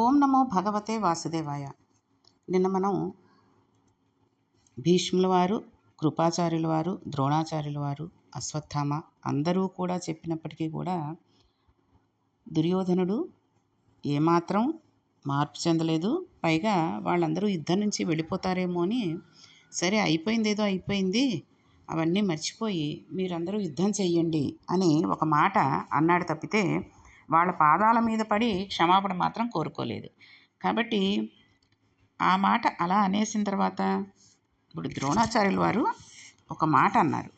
ఓం నమో భగవతే వాసుదేవాయ. నిన్న మనం భీష్ముల వారు కృపాచార్యుల వారు ద్రోణాచార్యుల వారు అశ్వత్థామ అందరూ కూడా చెప్పినప్పటికీ కూడా దుర్యోధనుడు ఏమాత్రం మార్పు చెందలేదు. పైగా వాళ్ళందరూ యుద్ధం నుంచి వెళ్ళిపోతారేమో అని సరే అయిపోయింది ఏదో అయిపోయింది అవన్నీ మర్చిపోయి మీరందరూ యుద్ధం చెయ్యండి అని ఒక మాట అన్నాడు తప్పితే వాళ్ళ పాదాల మీద పడి క్షమాపణ మాత్రం కోరుకోలేదు. కాబట్టి ఆ మాట అలా అనేసిన తర్వాత ఇప్పుడు ద్రోణాచార్యుల వారు ఒక మాట అన్నారు.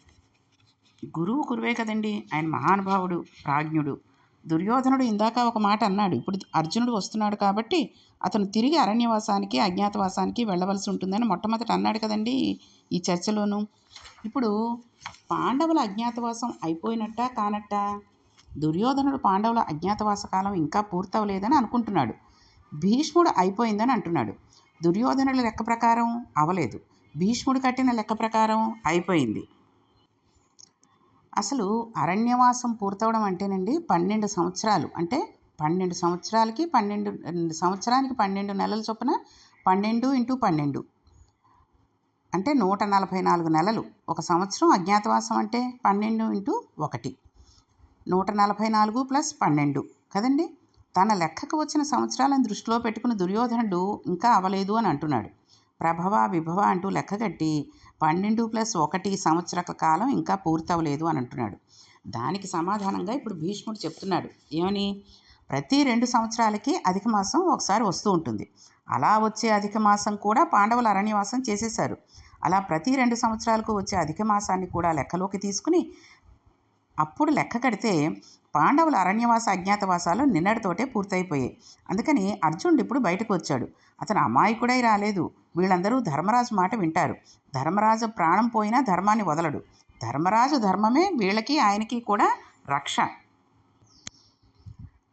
గురువు గురువే కదండి ఆయన మహానుభావుడు ప్రాజ్ఞుడు దుర్యోధనుడు ఇందాక ఒక మాట అన్నాడు. ఇప్పుడు అర్జునుడు వస్తున్నాడు కాబట్టి అతను తిరిగి అరణ్యవాసానికి అజ్ఞాతవాసానికి వెళ్ళవలసి ఉంటుందని మొట్టమొదట అన్నాడు కదండి ఈ చర్చలోను. ఇప్పుడు పాండవుల అజ్ఞాతవాసం అయిపోయినట్ట కానట్ట? దుర్యోధనుడు పాండవుల అజ్ఞాతవాస కాలం ఇంకా పూర్తవలేదని అనుకుంటున్నాడు. భీష్ముడు అయిపోయిందని అంటున్నాడు. దుర్యోధనుడి లెక్క ప్రకారం అవలేదు. భీష్ముడు కట్టిన లెక్క ప్రకారం అయిపోయింది. అసలు అరణ్యవాసం పూర్తవడం అంటేనండి పన్నెండు సంవత్సరాలు. అంటే పన్నెండు సంవత్సరాలకి పన్నెండు సంవత్సరానికి పన్నెండు నెలల చొప్పున పన్నెండు ఇంటూ పన్నెండు. అంటే నూట నలభై నాలుగు నెలలు. ఒక సంవత్సరం అజ్ఞాతవాసం అంటే పన్నెండు ఇంటూ ఒకటి. నూట నలభై నాలుగు ప్లస్ పన్నెండు. కదండి? తన లెక్కకు వచ్చిన సంవత్సరాలను దృష్టిలో పెట్టుకుని దుర్యోధనుడు ఇంకా అవలేదు అని అంటున్నాడు. ప్రభవ విభవ అంటూ లెక్క కట్టి పన్నెండు ప్లస్ ఒకటి సంవత్సరాల కాలం ఇంకా పూర్తవలేదు అని అంటున్నాడు. దానికి సమాధానంగా ఇప్పుడు భీష్ముడు చెప్తున్నాడు. ఏమని? ప్రతి రెండు సంవత్సరాలకి అధిక మాసం ఒకసారి వస్తూ ఉంటుంది. అలా వచ్చే అధిక మాసం కూడా పాండవులు అరణ్యవాసం చేసేశారు. అలా ప్రతి రెండు సంవత్సరాలకు వచ్చే అధిక మాసాన్ని కూడా లెక్కలోకి తీసుకుని అప్పుడు లెక్క కడితే పాండవుల అరణ్యవాస అజ్ఞాతవాసాలు నిన్నటితోటే పూర్తయిపోయాయి. అందుకని అర్జునుడు ఇప్పుడు బయటకు వచ్చాడు. అతను అమాయకుడై రాలేదు. వీళ్ళందరూ ధర్మరాజు మాట వింటారు. ధర్మరాజు ప్రాణం పోయినా ధర్మాన్ని వదలడు. ధర్మరాజు ధర్మమే వీళ్ళకి ఆయనకి కూడా రక్ష.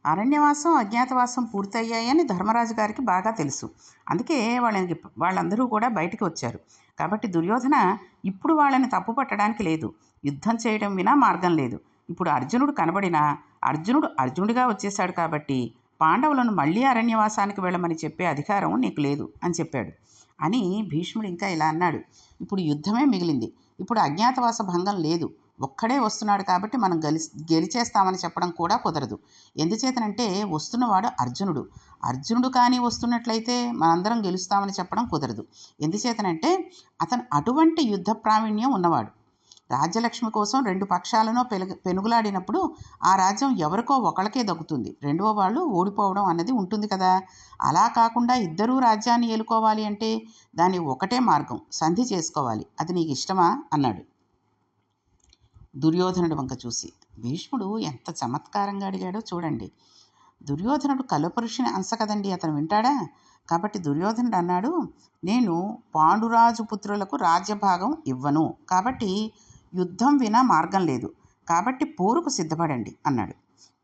అరణ్యవాసం అజ్ఞాతవాసం పూర్తయ్యాయని ధర్మరాజు గారికి బాగా తెలుసు. అందుకే వాళ్ళకి వాళ్ళందరూ కూడా బయటికి వచ్చారు. కాబట్టి దుర్యోధన ఇప్పుడు వాళ్ళని తప్పు పట్టడానికి లేదు. యుద్ధం చేయడం వినా మార్గం లేదు. ఇప్పుడు అర్జునుడు కనబడినా అర్జునుడు అర్జునుడిగా వచ్చేశాడు కాబట్టి పాండవులను మళ్ళీ అరణ్యవాసానికి వెళ్ళమని చెప్పే అధికారం నీకు లేదు అని చెప్పాడు. అని భీష్ముడు ఇంకా ఇలా అన్నాడు. ఇప్పుడు యుద్ధమే మిగిలింది. ఇప్పుడు అజ్ఞాతవాస భంగం లేదు. ఒక్కడే వస్తున్నాడు కాబట్టి మనం గెలి గెలిచేస్తామని చెప్పడం కూడా కుదరదు. ఎందుచేతనంటే వస్తున్నవాడు అర్జునుడు. అర్జునుడు కానీ వస్తున్నట్లయితే మనందరం గెలుస్తామని చెప్పడం కుదరదు. ఎందుచేతనంటే అతను అటువంటి యుద్ధ ప్రావీణ్యం ఉన్నవాడు. రాజ్యలక్ష్మి కోసం రెండు పక్షాలను పెలుగు పెనుగులాడినప్పుడు ఆ రాజ్యం ఎవరికో ఒకళ్ళకే దక్కుతుంది. రెండవ వాళ్ళు ఓడిపోవడం అన్నది ఉంటుంది కదా. అలా కాకుండా ఇద్దరూ రాజ్యాన్ని ఏలుకోవాలి అంటే దాని ఒకటే మార్గం సంధి చేసుకోవాలి. అది నీకు ఇష్టమా? అన్నాడు. దుర్యోధనుడు వంక చూసి. భీష్ముడు ఎంత చమత్కారంగా అడిగాడో చూడండి. దుర్యోధనుడు కలపురుషుని అంశ కదండి అతను వింటాడా? కాబట్టి దుర్యోధనుడు అన్నాడు నేను పాండురాజు పుత్రులకు రాజ్యభాగం ఇవ్వను. కాబట్టి యుద్ధం వినా మార్గం లేదు. కాబట్టి పోరుకు సిద్ధపడండి అన్నాడు.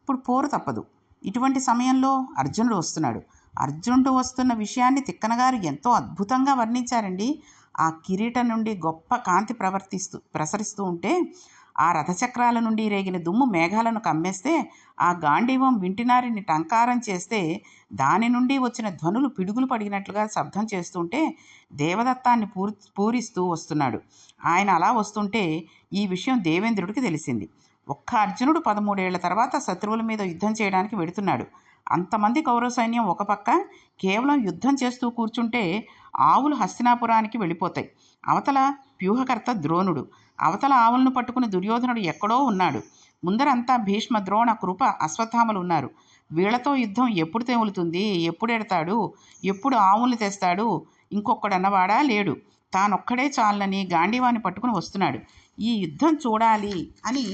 ఇప్పుడు పోరు తప్పదు. ఇటువంటి సమయంలో అర్జునుడు వస్తున్నాడు. అర్జునుడు వస్తున్న విషయాన్ని తిక్కనగారు ఎంతో అద్భుతంగా వర్ణించారండి. ఆ కిరీటం నుండి గొప్ప కాంతి ప్రవర్తిస్తూ ప్రసరిస్తూ ఉంటే ఆ రథచక్రాల నుండి రేగిన దుమ్ము మేఘాలను కమ్మేస్తే ఆ గాంధీవం వింటినారిని టంకారం చేస్తే దాని నుండి వచ్చిన ధ్వనులు పిడుగులు పడినట్లుగా శబ్దం చేస్తుంటే దేవదత్తాన్ని పూర్ పూరిస్తూ వస్తున్నాడు. ఆయన అలా వస్తుంటే ఈ విషయం దేవేంద్రుడికి తెలిసింది. ఒక్క అర్జునుడు పదమూడేళ్ళ తర్వాత శత్రువుల మీద యుద్ధం చేయడానికి వెడుతున్నాడు. అంతమంది కౌరవ సైన్యం ఒక పక్క కేవలం యుద్ధం చేస్తూ కూర్చుంటే ఆవులు హస్తినాపురానికి వెళ్ళిపోతాయి. అవతల వ్యూహకర్త ద్రోణుడు. అవతల ఆవులను పట్టుకుని దుర్యోధనుడు ఎక్కడో ఉన్నాడు. ముందరంతా భీష్మ ద్రోణ కృప అశ్వత్థామలు ఉన్నారు. వీళ్ళతో యుద్ధం ఎప్పుడు తెములుతుంది? ఎప్పుడు ఎడతాడు? ఎప్పుడు ఆవుల్ని తెస్తాడు? ఇంకొకడన్నవాడా లేడు. తానొక్కడే చాలనని గాంధీవాన్ని పట్టుకుని వస్తున్నాడు. ఈ యుద్ధం చూడాలి అని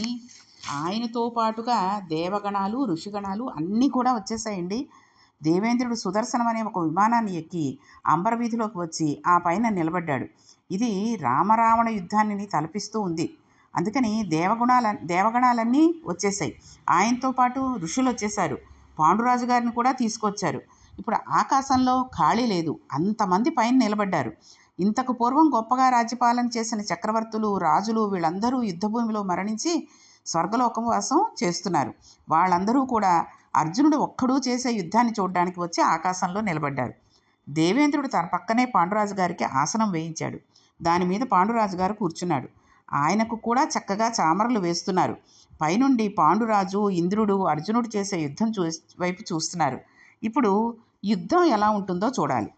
ఆయనతో పాటుగా దేవగణాలు ఋషిగణాలు అన్నీ కూడా వచ్చేసాయండి. దేవేంద్రుడు సుదర్శనం అనే ఒక విమానాన్ని ఎక్కి అంబరవీధిలోకి వచ్చి ఆ పైన నిలబడ్డాడు. ఇది రామరావణ యుద్ధాన్ని తలపిస్తూ ఉంది. అందుకని దేవగుణాల దేవగణాలన్నీ వచ్చేసాయి. ఆయనతో పాటు ఋషులు వచ్చేసారు పాండురాజు గారిని కూడా తీసుకొచ్చారు. ఇప్పుడు ఆకాశంలో ఖాళీ లేదు. అంతమంది పైన నిలబడ్డారు. ఇంతకు పూర్వం గొప్పగా రాజ్యపాలన చేసిన చక్రవర్తులు రాజులు వీళ్ళందరూ యుద్ధభూమిలో మరణించి స్వర్గలోకవాసం చేస్తున్నారు. వాళ్ళందరూ కూడా అర్జునుడు ఒక్కడూ చేసే యుద్ధాన్ని చూడడానికి వచ్చి ఆకాశంలో నిలబడ్డారు. దేవేంద్రుడు తన పక్కనే పాండురాజు గారికి ఆసనం వేయించాడు. దాని మీద పాండురాజు గారు కూర్చున్నాడు. ఆయనకు కూడా చక్కగా చామరలు వేస్తున్నారు. పైనుండి పాండురాజు ఇంద్రుడు అర్జునుడు చేసే యుద్ధం చూ వైపు చూస్తున్నారు. ఇప్పుడు యుద్ధం ఎలా ఉంటుందో చూడాలి.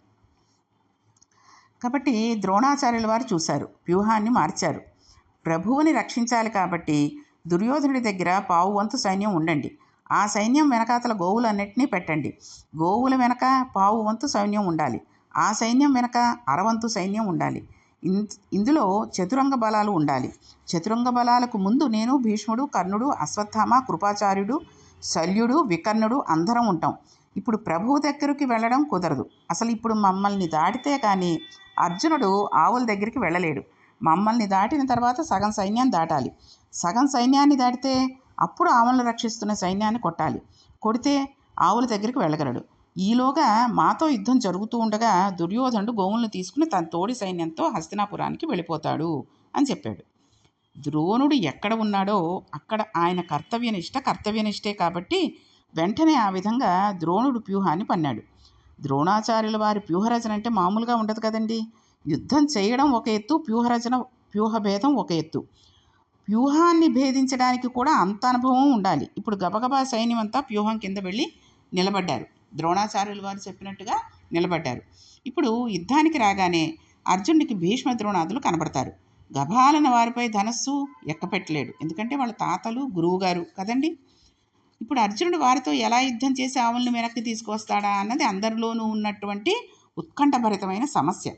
కాబట్టి ద్రోణాచార్యుల వారు చూశారు వ్యూహాన్ని మార్చారు. ప్రభువుని రక్షించాలి కాబట్టి దుర్యోధనుడి దగ్గర పావు వంతు సైన్యం ఉండండి. ఆ సైన్యం వెనకాతల గోవులన్నింటినీ పెట్టండి. గోవుల వెనక పావు వంతు సైన్యం ఉండాలి. ఆ సైన్యం వెనక అరవంతు సైన్యం ఉండాలి. ఇందులో చతురంగ బలాలు ఉండాలి. చతురంగ బలాలకు ముందు నేను భీష్ముడు కర్ణుడు అశ్వత్థామ కృపాచార్యుడు శల్యుడు వికర్ణుడు అందరం ఉంటాం. ఇప్పుడు ప్రభువు దగ్గరికి వెళ్ళడం కుదరదు. అసలు ఇప్పుడు మమ్మల్ని దాటితే కానీ అర్జునుడు ఆవుల దగ్గరికి వెళ్ళలేడు. మమ్మల్ని దాటిన తర్వాత సగం సైన్యాన్ని దాటాలి. సగం సైన్యాన్ని దాటితే అప్పుడు ఆవులను రక్షిస్తున్న సైన్యాన్ని కొట్టాలి. కొడితే ఆవుల దగ్గరికి వెళ్ళగలడు. ఈలోగా మాతో యుద్ధం జరుగుతూ ఉండగా దుర్యోధనుడు గోవులను తీసుకుని తన తోడి సైన్యంతో హస్తినాపురానికి వెళ్ళిపోతాడు అని చెప్పాడు. ద్రోణుడు ఎక్కడ ఉన్నాడో అక్కడ ఆయన కర్తవ్యనిష్ట కర్తవ్యనిష్టే కాబట్టి వెంటనే ఆ విధంగా ద్రోణుడు వ్యూహాన్ని పన్నాడు. ద్రోణాచార్యుల వారి వ్యూహరచన అంటే మామూలుగా ఉండదు కదండి. యుద్ధం చేయడం ఒక ఎత్తు వ్యూహరచన వ్యూహభేదం ఒక ఎత్తు. వ్యూహాన్ని భేదించడానికి కూడా అంత అనుభవం ఉండాలి. ఇప్పుడు గబగబా సైన్యం అంతా వ్యూహం కింద వెళ్ళి నిలబడ్డారు. ద్రోణాచార్యులు వారు చెప్పినట్టుగా నిలబడ్డారు. ఇప్పుడు యుద్ధానికి రాగానే అర్జునుడికి భీష్మ ద్రోణాదులు కనబడతారు. గభాలన వారిపై ధనస్సు ఎక్కపెట్టలేడు. ఎందుకంటే వాళ్ళ తాతలు గురువుగారు కదండి. ఇప్పుడు అర్జునుడు వారితో ఎలా యుద్ధం చేసి ఆవులను వెనక్కి తీసుకొస్తాడా అన్నది అందరిలోనూ ఉన్నటువంటి ఉత్కంఠభరితమైన సమస్య.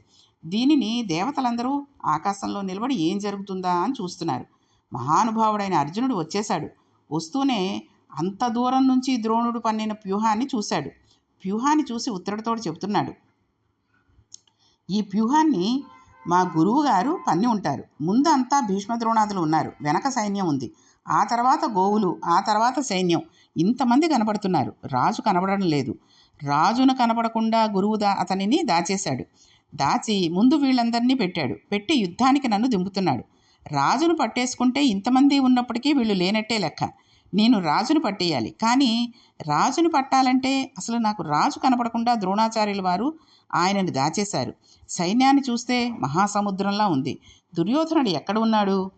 దీనిని దేవతలందరూ ఆకాశంలో నిలబడి ఏం జరుగుతుందా అని చూస్తున్నారు. మహానుభావుడైన అర్జునుడు వచ్చేశాడు. వస్తూనే అంత దూరం నుంచి ద్రోణుడు పన్నిన వ్యూహాన్ని చూశాడు. వ్యూహాన్ని చూసి ఉత్తరుడితోడు చెబుతున్నాడు. ఈ వ్యూహాన్ని మా గురువు గారు పన్ని ఉంటారు. ముందంతా భీష్మ ద్రోణాదులు ఉన్నారు. వెనక సైన్యం ఉంది. ఆ తర్వాత గోవులు ఆ తర్వాత సైన్యం. ఇంతమంది కనబడుతున్నారు రాజు కనబడడం లేదు. రాజును కనబడకుండా గురువు దా అతనిని దాచేశాడు. దాచి ముందు వీళ్ళందరినీ పెట్టాడు. పెట్టి యుద్ధానికి నన్ను దింపుతున్నాడు. రాజును పట్టేసుకుంటే ఇంతమంది ఉన్నప్పటికీ వీళ్ళు లేనట్టే లెక్క. నేను రాజును పట్టేయాలి. కానీ రాజును పట్టాలంటే అసలు నాకు రాజు కనపడకుండా ద్రోణాచార్యుల వారు ఆయనను దాచేశారు. సైన్యాన్ని చూస్తే మహాసముద్రంలా ఉంది. దుర్యోధనుడు ఎక్కడ ఉన్నాడు?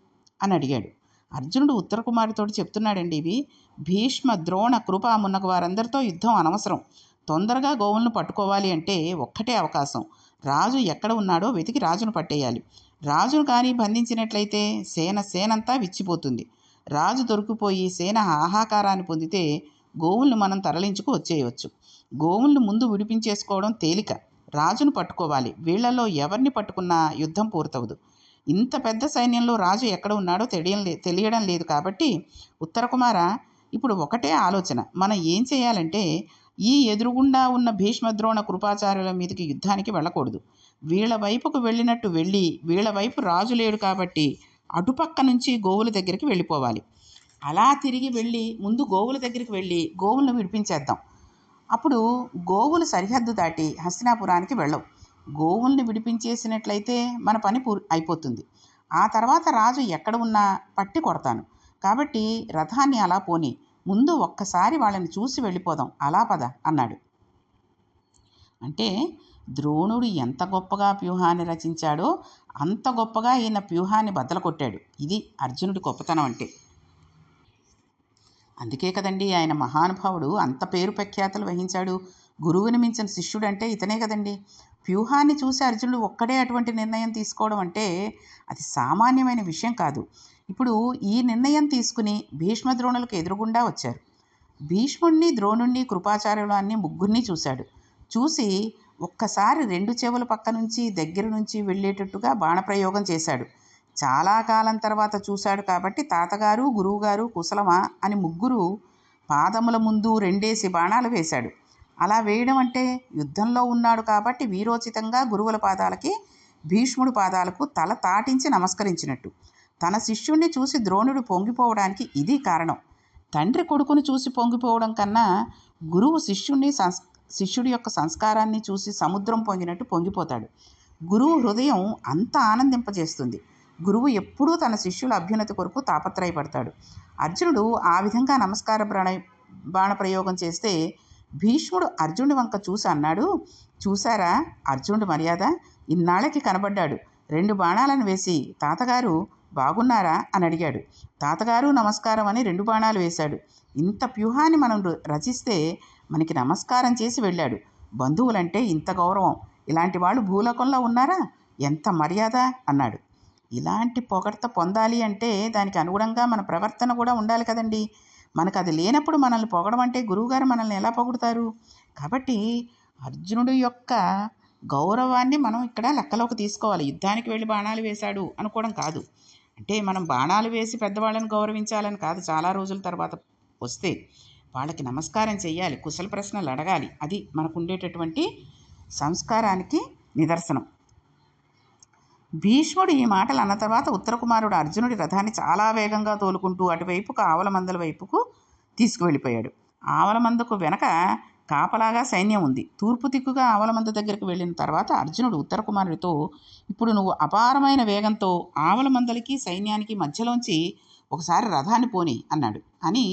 అని అడిగాడు. అర్జునుడు ఉత్తర కుమారితోటి చెప్తున్నాడండి ఇవి. భీష్మ ద్రోణ కృప మున్నకు వారందరితో యుద్ధం అనవసరం. తొందరగా గోవులను పట్టుకోవాలి అంటే ఒక్కటే అవకాశం. రాజు ఎక్కడ ఉన్నాడో వెతికి రాజును పట్టేయాలి. రాజును కానీ బంధించినట్లయితే సేన సేనంతా విచ్చిపోతుంది. రాజు దొరికిపోయి సేన ఆహాకారాన్ని పొందితే గోవుల్ని మనం తరలించుకు వచ్చేయవచ్చు. గోవుల్ని ముందు విడిపించేసుకోవడం తేలిక. రాజును పట్టుకోవాలి. వీళ్ళలో ఎవరిని పట్టుకున్నా యుద్ధం పూర్తవదు. ఇంత పెద్ద సైన్యంలో రాజు ఎక్కడ ఉన్నాడో తెలియడం తెలియడం లేదు కాబట్టి ఉత్తర కుమార ఇప్పుడు ఒకటే ఆలోచన. మనం ఏం చేయాలంటే ఈ ఎదురుగుండా ఉన్న భీష్మద్రోణ కృపాచార్యుల మీదకి యుద్ధానికి వెళ్ళకూడదు. వీళ్ళ వైపుకు వెళ్ళినట్టు వెళ్ళి వీళ్ళ వైపు రాజు లేడు కాబట్టి అటుపక్క నుంచి గోవుల దగ్గరికి వెళ్ళిపోవాలి. అలా తిరిగి వెళ్ళి ముందు గోవుల దగ్గరికి వెళ్ళి గోవులను విడిపించేద్దాం. అప్పుడు గోవులు సరిహద్దు దాటి హస్తినాపురానికి వెళ్ళవు. గోవుల్ని విడిపించేసినట్లయితే మన పని పూర్ అయిపోతుంది. ఆ తర్వాత రాజు ఎక్కడ ఉన్నా పట్టి కొడతాను. కాబట్టి రథాన్ని అలా పోని ముందు ఒక్కసారి వాళ్ళని చూసి వెళ్ళిపోదాం అలా పద అన్నాడు. అంటే ద్రోణుడు ఎంత గొప్పగా వ్యూహాన్ని రచించాడో అంత గొప్పగా ఈయన వ్యూహాన్ని బద్దలు కొట్టాడు ఇది అర్జునుడి గొప్పతనం అంటే. అందుకే కదండి ఆయన మహానుభావుడు అంత పేరు ప్రఖ్యాతలు వహించాడు. గురువుని మించిన శిష్యుడు అంటే ఇతనే కదండి. వ్యూహాన్ని చూసి అర్జునుడు ఒక్కడే అటువంటి నిర్ణయం తీసుకోవడం అంటే అది సామాన్యమైన విషయం కాదు. ఇప్పుడు ఈ నిర్ణయం తీసుకుని భీష్మ ద్రోణులకు ఎదురుగుండా వచ్చారు. భీష్ముణ్ణి ద్రోణుణ్ణి కృపాచార్యులాన్ని ముగ్గురిని చూశాడు. చూసి ఒక్కసారి రెండు చెవుల పక్క నుంచి దగ్గర నుంచి వెళ్ళేటట్టుగా బాణప్రయోగం చేశాడు. చాలా కాలం తర్వాత చూశాడు కాబట్టి తాతగారు గురువుగారు కుశలమా అని ముగ్గురు పాదముల ముందు రెండేసి బాణాలు వేశాడు. అలా వేయడం అంటే యుద్ధంలో ఉన్నాడు కాబట్టి వీరోచితంగా గురువుల పాదాలకి భీష్ముడి పాదాలకు తల తాటించి నమస్కరించినట్టు. తన శిష్యుణ్ణి చూసి ద్రోణుడు పొంగిపోవడానికి ఇది కారణం. తండ్రి కొడుకును చూసి పొంగిపోవడం కన్నా గురువు శిష్యుణ్ణి సంస్ శిష్యుడి యొక్క సంస్కారాన్ని చూసి సముద్రం పొంగినట్టు పొంగిపోతాడు. గురువు హృదయం అంత ఆనందింపజేస్తుంది. గురువు ఎప్పుడూ తన శిష్యుల అభ్యున్నతి కొరకు తాపత్రయపడతాడు. అర్జునుడు ఆ విధంగా నమస్కార ప్రణయ బాణప్రయోగం చేస్తే భీష్ముడు అర్జునుడి వంక చూసి అన్నాడు చూసారా అర్జునుడి మర్యాద? ఇన్నాళ్ళకి కనబడ్డాడు. రెండు బాణాలను వేసి తాతగారు బాగున్నారా అని అడిగాడు. తాతగారు నమస్కారం అని రెండు బాణాలు వేశాడు. ఇంత వ్యూహాన్ని మనం రచిస్తే మనకి నమస్కారం చేసి వెళ్ళాడు. బంధువులంటే ఇంత గౌరవం. ఇలాంటి వాళ్ళు భూలోకంలో ఉన్నారా? ఎంత మర్యాద అన్నాడు. ఇలాంటి పొగడ్త పొందాలి అంటే దానికి అనుగుణంగా మన ప్రవర్తన కూడా ఉండాలి కదండీ. మనకు అది లేనప్పుడు మనల్ని పొగడం అంటే గురువుగారు మనల్ని ఎలా పొగుడుతారు? కాబట్టి అర్జునుడు యొక్క గౌరవాన్ని మనం ఇక్కడ లెక్కలోకి తీసుకోవాలి. యుద్ధానికి వెళ్ళి బాణాలు వేశాడు అనుకోవడం కాదు. అంటే మనం బాణాలు వేసి పెద్దవాళ్ళని గౌరవించాలని కాదు. చాలా రోజుల తర్వాత వస్తే వాళ్ళకి నమస్కారం చేయాలి కుశల ప్రశ్నలు అడగాలి. అది మనకు ఉండేటటువంటి సంస్కారానికి నిదర్శనం. భీష్ముడు ఈ మాటలు అన్న తర్వాత ఉత్తరకుమారుడు అర్జునుడి రథాన్ని చాలా వేగంగా తోలుకుంటూ అటువైపుకు ఆవలమందల వైపుకు తీసుకువెళ్ళిపోయాడు. ఆవలమందకు వెనక కాపలాగా సైన్యం ఉంది. తూర్పు దిక్కుగా ఆవలమంద దగ్గరికి వెళ్ళిన తర్వాత అర్జునుడు ఉత్తర కుమారుడితో ఇప్పుడు నువ్వు అపారమైన వేగంతో ఆవలమందలకి సైన్యానికి మధ్యలోంచి ఒకసారి రథాన్ని పోని అన్నాడు. అని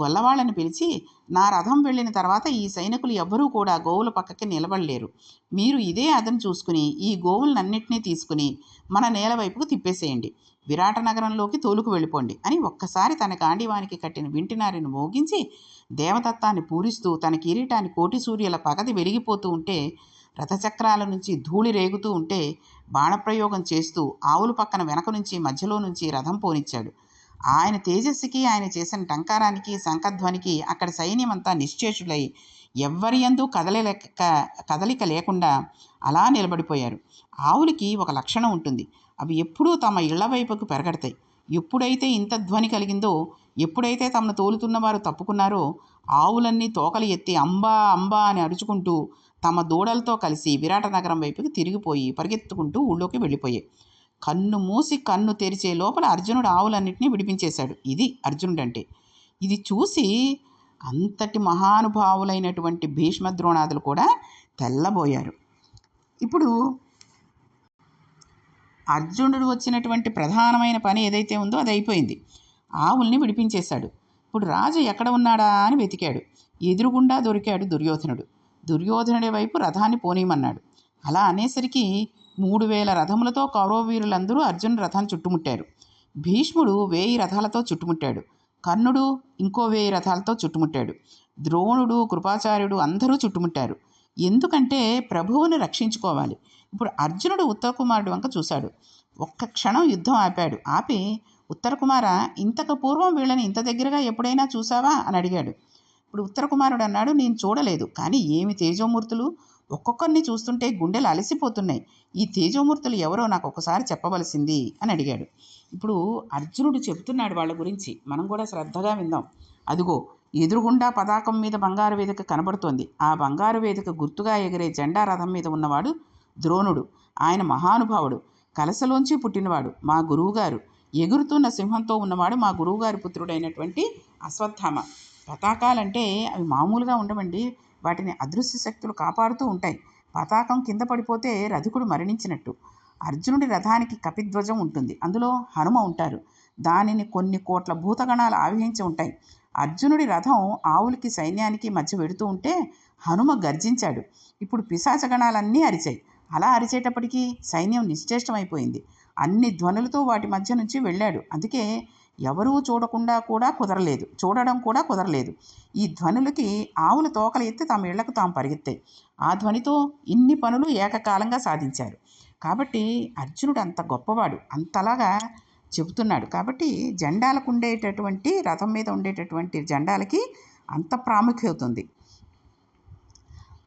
గొల్లవాళ్ళని పిలిచి నా రథం వెళ్ళిన తర్వాత ఈ సైనికులు ఎవ్వరూ కూడా గోవుల పక్కకి నిలబడలేరు. మీరు ఇదే అదం చూసుకుని ఈ గోవులన్నింటినీ తీసుకుని మన నేల వైపుకు తిప్పేసేయండి. విరాట నగరంలోకి తోలుకు వెళ్ళిపోండి అని ఒక్కసారి తన కాండివానికి కట్టిన వింటినారిని మోగించి దేవతత్వాన్ని పూరిస్తూ తన కిరీటాన్ని కోటి సూర్యుల పగది వెలిగిపోతూ ఉంటే రథచక్రాల నుంచి ధూళి రేగుతూ ఉంటే బాణప్రయోగం చేస్తూ ఆవుల పక్కన వెనక నుంచి మధ్యలో నుంచి రథం పోనిచ్చాడు. ఆయన తేజస్సుకి ఆయన చేసిన టంకారానికి శంఖధ్వనికి అక్కడ సైన్యమంతా నిశ్చేషులై ఎవ్వరి ఎందు కదలిక కదలిక లేకుండా అలా నిలబడిపోయారు. ఆవులకి ఒక లక్షణం ఉంటుంది. అవి ఎప్పుడూ తమ ఇళ్ళ వైపుకు పెరగడతాయి. ఎప్పుడైతే ఇంత ధ్వని కలిగిందో ఎప్పుడైతే తమను తోలుతున్న వారు తప్పుకున్నారో ఆవులన్నీ తోకలు ఎత్తి అంబా అంబా అని అరుచుకుంటూ తమ దూడలతో కలిసి విరాట నగరం వైపుకి తిరిగిపోయి పరిగెత్తుకుంటూ ఊళ్ళోకి వెళ్ళిపోయాయి. కన్ను మూసి కన్ను తెరిచే లోపల అర్జునుడు ఆవులన్నింటినీ విడిపించేశాడు. ఇది అర్జునుడు అంటే ఇది చూసి అంతటి మహానుభావులైనటువంటి భీష్మ ద్రోణాదులు కూడా తెల్లబోయారు. ఇప్పుడు అర్జునుడు వచ్చినటువంటి ప్రధానమైన పని ఏదైతే ఉందో అది అయిపోయింది. ఆవుల్ని విడిపించేశాడు. ఇప్పుడు రాజు ఎక్కడ ఉన్నాడా అని వెతికాడు. ఎదురుగుండా దొరికాడు దుర్యోధనుడు. దుర్యోధనుడి వైపు రథాన్ని పోనీయమన్నాడు. అలా అనేసరికి మూడు వేల రథములతో కౌరవ వీరులందరూ అర్జునుడి రథాన్ని చుట్టుముట్టారు. భీష్ముడు వేయి రథాలతో చుట్టుముట్టాడు. కర్ణుడు ఇంకో వేయి రథాలతో చుట్టుముట్టాడు. ద్రోణుడు కృపాచార్యుడు అందరూ చుట్టుముట్టారు. ఎందుకంటే ప్రభువుని రక్షించుకోవాలి. ఇప్పుడు అర్జునుడు ఉత్తర కుమారుడు వంక చూశాడు. ఒక్క క్షణం యుద్ధం ఆపాడు. ఆపి ఉత్తర కుమార ఇంతకు పూర్వం వీళ్ళని ఇంత దగ్గరగా ఎప్పుడైనా చూసావా? అని అడిగాడు. ఇప్పుడు ఉత్తర కుమారుడు అన్నాడు నేను చూడలేదు. కానీ ఏమి తేజోమూర్తులు ఒక్కొక్కరిని చూస్తుంటే గుండెలు అలసిపోతున్నాయి. ఈ తేజోమూర్తులు ఎవరో నాకు ఒకసారి చెప్పవలసింది అని అడిగాడు. ఇప్పుడు అర్జునుడు చెబుతున్నాడు వాళ్ళ గురించి. మనం కూడా శ్రద్ధగా విందాం. అదిగో ఎదురుగుండా పతాకం మీద బంగారు వేదిక కనబడుతోంది. ఆ బంగారు వేదిక గుర్తుగా ఎగిరే జెండా రథం మీద ఉన్నవాడు ద్రోణుడు. ఆయన మహానుభావుడు. కలసలోంచి పుట్టినవాడు మా గురువుగారు. ఎగురుతున్న సింహంతో ఉన్నవాడు మా గురువుగారి పుత్రుడైనటువంటి అశ్వత్థామ. పతాకాలంటే అవి మామూలుగా ఉండవండి. వాటిని అదృశ్య శక్తులు కాపాడుతూ ఉంటాయి. పతాకం కింద పడిపోతే రథికుడు మరణించినట్టు. అర్జునుడి రథానికి కపిధ్వజం ఉంటుంది. అందులో హనుమ ఉంటారు. దానిని కొన్ని కోట్ల భూతగణాలు ఆవహించి ఉంటాయి. అర్జునుడి రథం ఆవులకి సైన్యానికి మధ్య వెడుతూ ఉంటే హనుమ గర్జించాడు. ఇప్పుడు పిశాచగణాలన్నీ అరిచాయి. అలా అరిచేటప్పటికీ సైన్యం నిశ్చేష్టమైపోయింది. అన్ని ధ్వనులతో వాటి మధ్య నుంచి వెళ్ళాడు. అందుకే ఎవరూ చూడకుండా కూడా కుదరలేదు. చూడడం కూడా కుదరలేదు. ఈ ధ్వనులకి ఆవుల తోకలు ఎత్తి తమ ఇళ్ళకు తాము పరిగెత్తాయి. ఆ ధ్వనితో ఇన్ని పనులు ఏకకాలంగా సాధించారు. కాబట్టి అర్జునుడు అంత గొప్పవాడు. అంతలాగా చెబుతున్నాడు. కాబట్టి జెండాలకు ఉండేటటువంటి రథం మీద ఉండేటటువంటి జెండాలకి అంత ప్రాముఖ్యత ఉంది.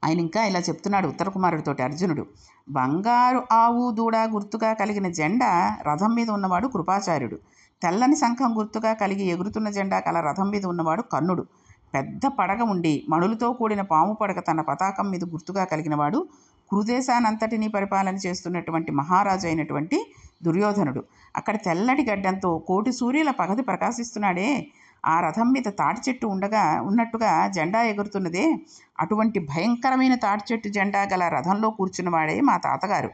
ఆయన ఇంకా ఇలా చెప్తున్నాడు ఉత్తర కుమారుడితోటి అర్జునుడు. బంగారు ఆవు దూడ గుర్తుగా కలిగిన జెండా రథం మీద ఉన్నవాడు కృపాచార్యుడు. తెల్లని శంఖం గుర్తుగా కలిగి ఎగురుతున్న జెండా కల రథం మీద ఉన్నవాడు కర్ణుడు. పెద్ద పడగ ఉండి మణులతో కూడిన పాము పడగ తన పతాకం మీద గుర్తుగా కలిగినవాడు కురుదేశానంతటినీ పరిపాలన చేస్తున్నటువంటి మహారాజు అయినటువంటి దుర్యోధనుడు. అక్కడ తెల్లటి గడ్డంతో కోటి సూర్యుల పగది ప్రకాశిస్తున్నాడే. ఆ రథం మీద తాటి చెట్టు ఉండగా ఉన్నట్టుగా జెండా ఎగురుతున్నదే. అటువంటి భయంకరమైన తాటి చెట్టు జెండా గల రథంలో కూర్చున్నవాడే మా తాతగారు.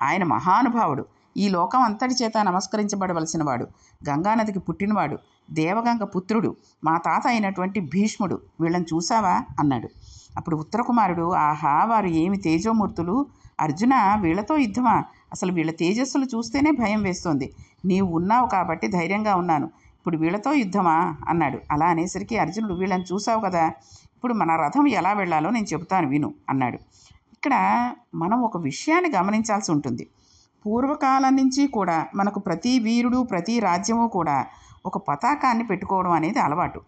ఆయన మహానుభావుడు. ఈ లోకం అంతటి చేత నమస్కరించబడవలసిన వాడు గంగానదికి పుట్టినవాడు దేవగంగ పుత్రుడు మా తాత అయినటువంటి భీష్ముడు వీళ్ళని చూసావా అన్నాడు. అప్పుడు ఉత్తరకుమారుడు ఆహా వారు ఏమి తేజోమూర్తులు? అర్జున వీళ్ళతో యుద్ధమా? అసలు వీళ్ళ తేజస్సులు చూస్తేనే భయం వేస్తోంది. నీవు ఉన్నావు కాబట్టి ధైర్యంగా ఉన్నాను. ఇప్పుడు వీళ్ళతో యుద్ధమా? అన్నాడు. అలా అనేసరికి అర్జునుడు వీళ్ళని చూసావు కదా? ఇప్పుడు మన రథం ఎలా వెళ్ళాలో నేను చెబుతాను విను అన్నాడు. ఇక్కడ మనం ఒక విషయాన్ని గమనించాల్సి ఉంటుంది. పూర్వకాలం నుంచి కూడా మనకు ప్రతి వీరుడు ప్రతి రాజ్యము కూడా ఒక పతాకాన్ని పెట్టుకోవడం అనేది అలవాటు.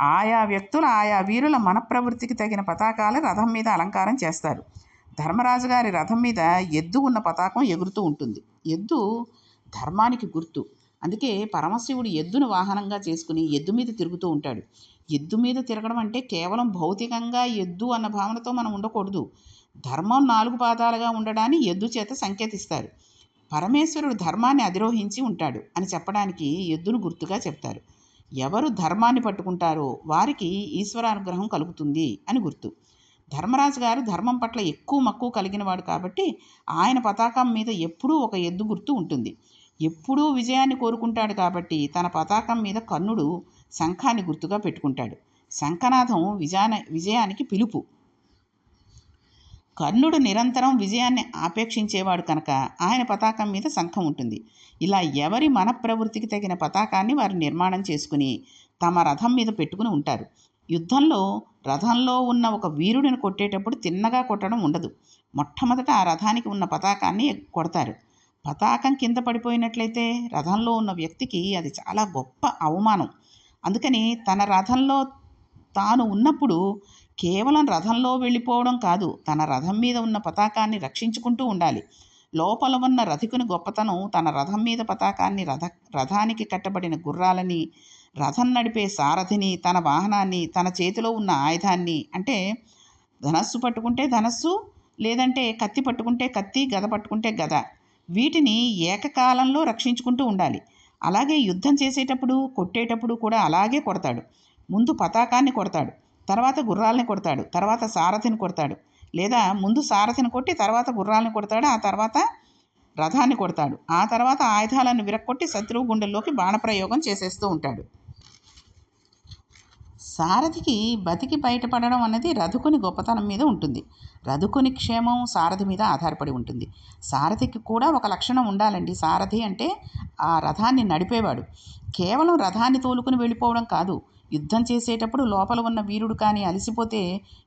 ఆయా వ్యక్తులు ఆయా వీరుల మన ప్రవృత్తికి తగిన పతాకాలు రథం మీద అలంకారం చేస్తారు. ధర్మరాజు గారి రథం మీద ఎద్దు ఉన్న పతాకం ఎగురుతూ ఉంటుంది. ఎద్దు ధర్మానికి గుర్తు. అందుకే పరమశివుడు ఎద్దును వాహనంగా చేసుకుని ఎద్దు మీద తిరుగుతూ ఉంటాడు. ఎద్దు మీద తిరగడం అంటే కేవలం భౌతికంగా ఎద్దు అన్న భావనతో మనం ఉండకూడదు. ధర్మం నాలుగు పాదాలుగా ఉండడాన్ని ఎద్దు చేత సంకేతిస్తారు. పరమేశ్వరుడు ధర్మాన్ని అధిరోహించి ఉంటాడు అని చెప్పడానికి ఎద్దును గుర్తుగా చెప్తారు. ఎవరు ధర్మాన్ని పట్టుకుంటారో వారికి ఈశ్వరానుగ్రహం కలుగుతుంది అని గుర్తు. ధర్మరాజు గారు ధర్మం పట్ల ఎక్కువ మక్కువ కలిగినవాడు కాబట్టి ఆయన పతాకం మీద ఎప్పుడూ ఒక ఎద్దు గుర్తు ఉంటుంది. ఎప్పుడూ విజయాన్ని కోరుకుంటాడు కాబట్టి తన పతాకం మీద కర్ణుడు శంఖాన్ని గుర్తుగా పెట్టుకుంటాడు. శంఖనాథం విజయాన విజయానికి పిలుపు. కర్ణుడు నిరంతరం విజయాన్ని ఆపేక్షించేవాడు కనుక ఆయన పతాకం మీద శంఖం ఉంటుంది. ఇలా ఎవరి మన ప్రవృత్తికి తగిన పతాకాన్ని వారు నిర్మాణం చేసుకుని తమ రథం మీద పెట్టుకుని ఉంటారు. యుద్ధంలో రథంలో ఉన్న ఒక వీరుడిని కొట్టేటప్పుడు తిన్నగా కొట్టడం ఉండదు. మొట్టమొదట ఆ రథానికి ఉన్న పతాకాన్ని కొడతారు. పతాకం కింద పడిపోయినట్లయితే రథంలో ఉన్న వ్యక్తికి అది చాలా గొప్ప అవమానం. అందుకని తన రథంలో తాను ఉన్నప్పుడు కేవలం రథంలో వెళ్ళిపోవడం కాదు తన రథం మీద ఉన్న పతాకాన్ని రక్షించుకుంటూ ఉండాలి. లోపల ఉన్న రథికుని గొప్పతనం తన రథం మీద పతాకాన్ని రథ రథానికి కట్టబడిన గుర్రాలని రథం నడిపే సారథిని తన వాహనాన్ని తన చేతిలో ఉన్న ఆయుధాన్ని అంటే ధనస్సు పట్టుకుంటే ధనస్సు లేదంటే కత్తి పట్టుకుంటే కత్తి గద పట్టుకుంటే గద. వీటిని ఏకకాలంలో రక్షించుకుంటూ ఉండాలి. అలాగే యుద్ధం చేసేటప్పుడు కొట్టేటప్పుడు కూడా అలాగే కొడతాడు. ముందు పతాకాన్ని కొడతాడు. తర్వాత గుర్రాలని కొడతాడు. తర్వాత సారథిని కొడతాడు. లేదా ముందు సారథిని కొట్టి తర్వాత గుర్రాలని కొడతాడు. ఆ తర్వాత రథాన్ని కొడతాడు. ఆ తర్వాత ఆయుధాలను విరక్కొట్టి శత్రువు గుండెల్లోకి బాణప్రయోగం చేసేస్తూ ఉంటాడు. సారథికి బతికి బయటపడడం అన్నది రథుకుని గొప్పతనం మీద ఉంటుంది. రథుకుని క్షేమం సారథి మీద ఆధారపడి ఉంటుంది. సారథికి కూడా ఒక లక్షణం ఉండాలండి. సారథి అంటే ఆ రథాన్ని నడిపేవాడు. కేవలం రథాన్ని తోలుకుని వెళ్ళిపోవడం కాదు. యుద్ధం చేసేటప్పుడు లోపల ఉన్న వీరుడు కానీ అలసిపోతే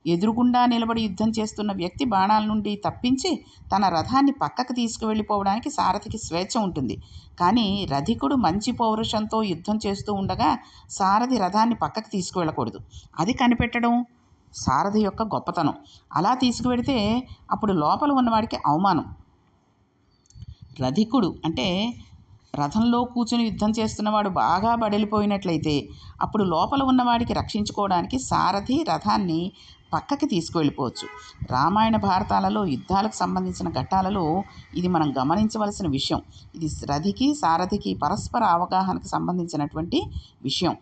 ఎదురుగుండా నిలబడి యుద్ధం చేస్తున్న వ్యక్తి బాణాల నుండి తప్పించి తన రథాన్ని పక్కకు తీసుకువెళ్ళిపోవడానికి సారథికి స్వేచ్ఛ ఉంటుంది. కానీ రధికుడు మంచి పౌరుషంతో యుద్ధం చేస్తూ ఉండగా సారథి రథాన్ని పక్కకు తీసుకువెళ్ళకూడదు. అది కనిపెట్టడం సారథి యొక్క గొప్పతనం. అలా తీసుకువెడితే అప్పుడు లోపల ఉన్నవాడికి అవమానం. రధికుడు అంటే రథంలో కూర్చుని యుద్ధం చేస్తున్నవాడు బాగా బడలిపోయినట్లయితే అప్పుడు లోపల ఉన్నవాడికి రక్షించుకోవడానికి సారథి రథాన్ని పక్కకి తీసుకువెళ్ళిపోవచ్చు. రామాయణ భారతాలలో యుద్ధాలకు సంబంధించిన ఘట్టాలలో ఇది మనం గమనించవలసిన విషయం. ఇది రథికి సారథికి పరస్పర అవగాహనకు సంబంధించినటువంటి విషయం.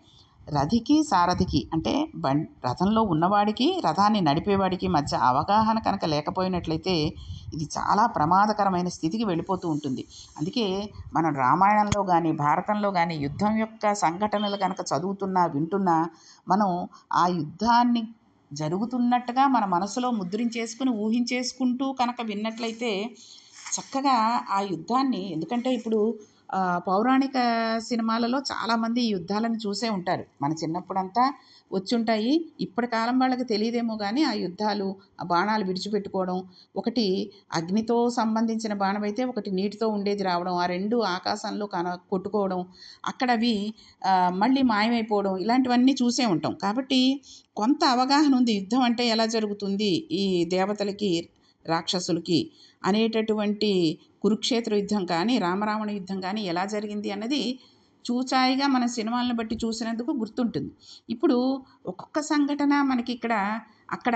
రథికి సారథికి అంటే బం రథంలో ఉన్నవాడికి రథాన్ని నడిపేవాడికి మధ్య అవగాహన కనుక లేకపోయినట్లయితే ఇది చాలా ప్రమాదకరమైన స్థితికి వెళ్ళిపోతూ ఉంటుంది. అందుకే మనం రామాయణంలో కానీ భారతంలో కానీ యుద్ధం యొక్క సంఘటనలు కనుక చదువుతున్నా వింటున్నా మనం ఆ యుద్ధాన్ని జరుగుతున్నట్టుగా మన మనసులో ముద్రించేసుకుని ఊహించేసుకుంటూ కనుక విన్నట్లయితే చక్కగా ఆ యుద్ధాన్ని ఎందుకంటే ఇప్పుడు పౌరాణిక సినిమాలలో చాలామంది యుద్ధాలను చూసే ఉంటారు. మన చిన్నప్పుడంతా వచ్చుంటాయి. ఇప్పటి కాలం వాళ్ళకి తెలియదేమో కానీ ఆ యుద్ధాలు ఆ బాణాలు విడిచిపెట్టుకోవడం ఒకటి అగ్నితో సంబంధించిన బాణం అయితే ఒకటి నీటితో ఉండేది రావడం ఆ రెండు ఆకాశంలో కన కొట్టుకోవడం అక్కడ అవి మళ్ళీ మాయమైపోవడం ఇలాంటివన్నీ చూసే ఉంటాం. కాబట్టి కొంత అవగాహన ఉంది. యుద్ధం అంటే ఎలా జరుగుతుంది? ఈ దేవతలకి రాక్షసులకి అనేటటువంటి కురుక్షేత్ర యుద్ధం కానీ రామరావణ యుద్ధం కానీ ఎలా జరిగింది అన్నది చూచాయిగా మన సినిమాలను బట్టి చూసినందుకు గుర్తుంటుంది. ఇప్పుడు ఒక్కొక్క సంఘటన మనకి ఇక్కడ అక్కడ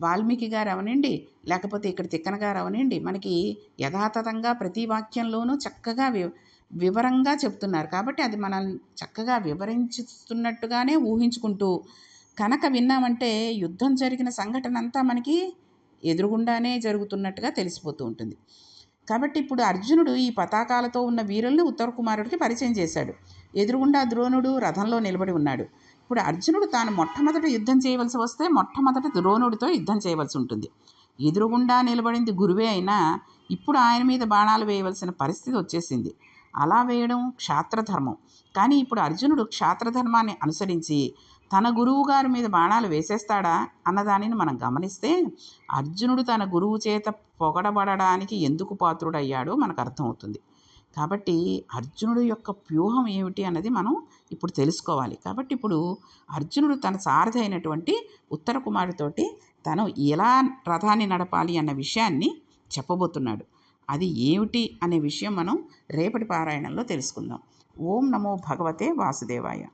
వాల్మీకి గారు అవనండి లేకపోతే ఇక్కడ తిక్కన గారు అవనండి మనకి యథాతథంగా ప్రతి వాక్యంలోనూ చక్కగా వి వివరంగా చెప్తున్నారు. కాబట్టి అది మనం చక్కగా వివరించుతున్నట్టుగానే ఊహించుకుంటూ కనుక విన్నామంటే యుద్ధం జరిగిన సంఘటన అంతా మనకి ఎదురుగుండానే జరుగుతున్నట్టుగా తెలిసిపోతూ ఉంటుంది. కాబట్టి ఇప్పుడు అర్జునుడు ఈ పతాకాలతో ఉన్న వీరుల్ని ఉత్తర కుమారుడికి పరిచయం చేశాడు. ఎదురుగుండా ద్రోణుడు రథంలో నిలబడి ఉన్నాడు. ఇప్పుడు అర్జునుడు తాను మొట్టమొదట యుద్ధం చేయవలసి వస్తే మొట్టమొదట ద్రోణుడితో యుద్ధం చేయవలసి ఉంటుంది. ఎదురుగుండా నిలబడింది గురువే అయినా ఇప్పుడు ఆయన మీద బాణాలు వేయవలసిన పరిస్థితి వచ్చేసింది. అలా వేయడం క్షాత్రధర్మం. కానీ ఇప్పుడు అర్జునుడు క్షాత్రధర్మాన్ని అనుసరించి తన గురువు గారి మీద బాణాలు వేసేస్తాడా అన్నదానిని మనం గమనిస్తే అర్జునుడు తన గురువు చేత పొగడబడడానికి ఎందుకు పాత్రుడయ్యాడో మనకు అర్థమవుతుంది. కాబట్టి అర్జునుడు యొక్క వ్యూహం ఏమిటి అన్నది మనం ఇప్పుడు తెలుసుకోవాలి. కాబట్టి ఇప్పుడు అర్జునుడు తన సారథి అయినటువంటి ఉత్తర కుమారుడితోటి తను ఎలా రథాన్ని నడపాలి అన్న విషయాన్ని చెప్పబోతున్నాడు. అది ఏమిటి అనే విషయం మనం రేపటి పారాయణంలో తెలుసుకుందాం. ఓం నమో భగవతే వాసుదేవాయ.